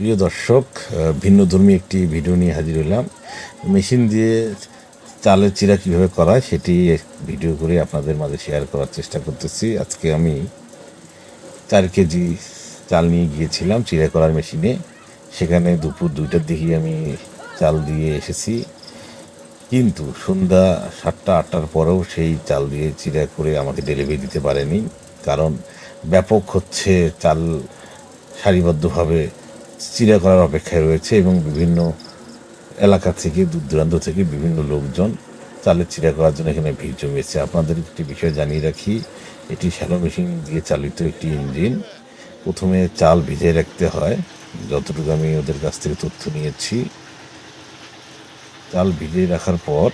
প্রিয় দর্শক ভিন্ন ধর্মী একটি ভিডিও নিয়ে হাজির হলাম। মেশিন দিয়ে চালের চিরা কীভাবে করা সেটি ভিডিও করে আপনাদের মাঝে শেয়ার করার চেষ্টা করতেছি। আজকে আমি চার কেজি চাল নিয়ে গিয়েছিলাম চিরা করার মেশিনে। সেখানে দুপুর দুইটার দিকে আমি চাল দিয়ে এসেছি। কিন্তু সন্ধ্যা সাতটা, আটটার পরেও সেই চাল দিয়ে চিরা করে আমাকে ডেলিভারি দিতে পারেনি। কারণ ব্যাপক হচ্ছে চাল সারিবদ্ধভাবে চিরা করার অপেক্ষায় রয়েছে এবং বিভিন্ন এলাকা থেকে দূর দূরান্ত থেকে বিভিন্ন লোকজন চালের চিরা করার জন্য এখানে ভিড় জমিয়েছে। আপনাদের একটি বিষয় জানিয়ে রাখি, এটি শ্যালো মেশিন দিয়ে চালিত একটি ইঞ্জিন। প্রথমে চাল ভিজিয়ে রাখতে হয়। যতটুকু আমি ওদের কাছ থেকে তথ্য নিয়েছি, চাল ভিজিয়ে রাখার পর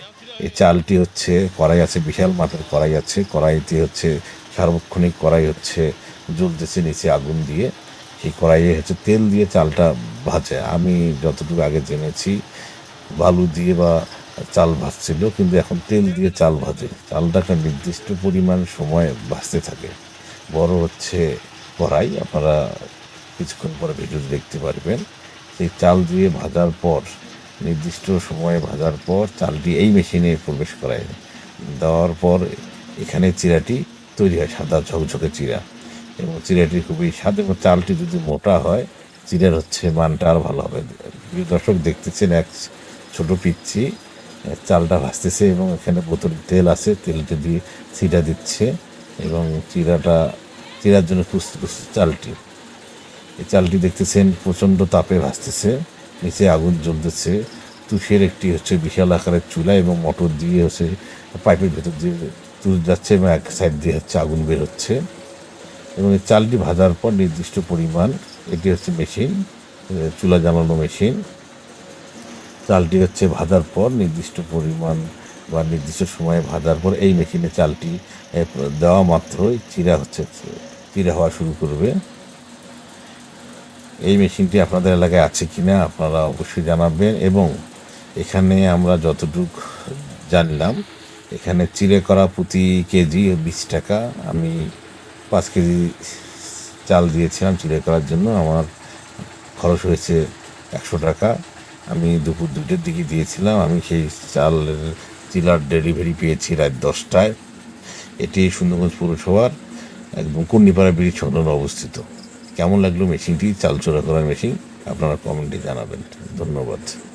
এই চালটি হচ্ছে কড়াই আছে, বিশাল মাপের কড়াই আছে। কড়াইতে হচ্ছে সার্বক্ষণিক কড়াই হচ্ছে, জ্বলতেছে নিচে আগুন দিয়ে। সেই কড়াইয়ে হচ্ছে তেল দিয়ে চালটা ভাজে। আমি যতটুকু আগে জেনেছি বালু দিয়ে বা চাল ভাজছিল, কিন্তু এখন তেল দিয়ে চাল ভাজে। চালটা একটা নির্দিষ্ট পরিমাণ সময় ভাজতে থাকে। বড় হচ্ছে কড়াই, আপনারা কিছুক্ষণ পরে ভিডিও দেখতে পারবেন। সেই চাল দিয়ে ভাজার পর, নির্দিষ্ট সময়ে ভাজার পর চালটি এই মেশিনে প্রবেশ করায়। দেওয়ার পর এখানে চিরাটি তৈরি হয়, সাদা ঝকঝকে চিরা। এবং চিরাটি খুবই স্বাদ এবং চালটি যদি মোটা হয় চিরার হচ্ছে মানটা আর ভালো হবে। দর্শক, দেখতেছেন এক ছোট পিচ্ছি চালটা ভাজতেছে এবং এখানে বোতলে তেল আছে, তেলটা দিয়ে চিরা দিচ্ছে এবং চিরাটা, চিরার জন্য প্রস্তুত করছে চালটি। এই চালটি দেখতেছেন প্রচণ্ড তাপে ভাজতেছে নিচে আগুন জ্বলতেছে। তুষের একটি হচ্ছে বিশাল আকারের চুলা এবং মোটর দিয়ে হচ্ছে পাইপের ভেতর দিয়ে তুষ যাচ্ছে এবং এক সাইড দিয়ে হচ্ছে আগুন বের হচ্ছে। এবং এই চালটি ভাজার পর নির্দিষ্ট পরিমাণ, এটি হচ্ছে মেশিন চুলা জ্বালানো মেশিন। চালটি হচ্ছে ভাজার পর নির্দিষ্ট পরিমাণ বা নির্দিষ্ট সময়ে ভাজার পর এই মেশিনে চালটি দেওয়া মাত্রই চিরা হচ্ছে, চিরা হওয়া শুরু করবে। এই মেশিনটি আপনাদের এলাকায় আছে কি না আপনারা অবশ্যই জানাবেন এবং এখানে আমরা যতটুক জানলাম, এখানে চিড়ে করা প্রতি কেজি বিশ টাকা। আমি পাঁচ কেজি চাল দিয়েছিলাম চিড়ে করার জন্য। আমার খরচ হয়েছে একশো টাকা। আমি দুপুর দুটোর দিকে দিয়েছিলাম। আমি সেই চালের চিলার ডেলিভারি পেয়েছি রাত দশটায়। এটি সুন্দরগঞ্জ পৌরসভার একদম কুন্নিপাড়া ব্রিজ সংলগ্ন অবস্থিত। কেমন লাগল মেশিনটি? চাল চোরা করার মেশিন? আপনারা কমেন্টে জানাবেন। ধন্যবাদ।